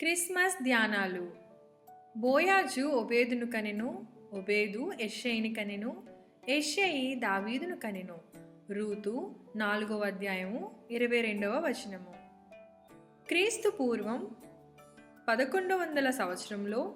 Christmas ధ్యానాలు. బోయాజు ఒబేదును కనెను ఒబేదు ఎషయిని కనెను ఎషయి దావీదును కనెను. రూతు నాలుగవ అధ్యాయము ఇరవై రెండవ వచనము. క్రీస్తు పూర్వం పదకొండు వందల సంవత్సరంలో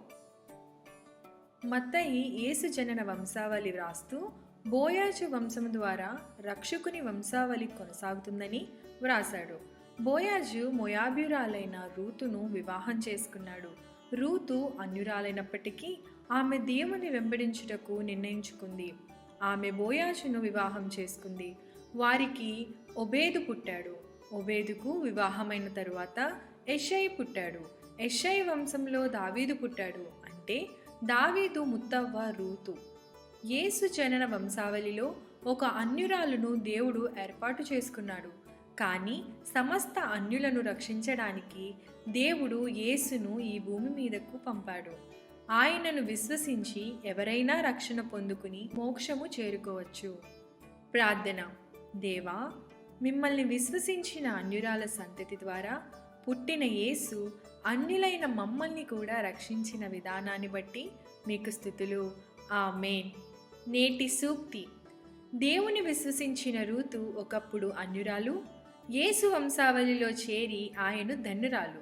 మత్తయి యేసు జనన వంశావళి వ్రాస్తూ బోయాజు వంశం ద్వారా రక్షకుని వంశావళి కొనసాగుతుందని వ్రాశాడు. బోయాజు మొయాబ్యురాలైన రూతును వివాహం చేసుకున్నాడు. రూతు అన్యురాలైనప్పటికీ ఆమె దేవుని వెంబడించుటకు నిర్ణయించుకుంది. ఆమె బోయాజును వివాహం చేసుకుంది. వారికి ఒబేదు పుట్టాడు. ఒబేదుకు వివాహమైన తరువాత ఎషై పుట్టాడు. ఎషై వంశంలో దావీదు పుట్టాడు. అంటే దావీదు ముత్తవ్వ రూతు. యేసు జనన వంశావళిలో ఒక అన్యురాలును దేవుడు ఏర్పాటు చేసుకున్నాడు. కానీ సమస్త అన్యులను రక్షించడానికి దేవుడు యేసును ఈ భూమి మీదకు పంపాడు. ఆయనను విశ్వసించి ఎవరైనా రక్షణ పొందుకుని మోక్షము చేరుకోవచ్చు. ప్రార్థన. దేవా మిమ్మల్ని విశ్వసించిన అన్యురాల సంతతి ద్వారా పుట్టిన యేసు అన్యులైన మమ్మల్ని కూడా రక్షించిన విధానాన్ని బట్టి మీకు స్థుతులు. ఆ మేన్ నేటి సూక్తి. దేవుని విశ్వసించిన రూతు ఒకప్పుడు అన్యురాలు యేసు వంశావళిలో చేరి ఆయన ధన్యురాలు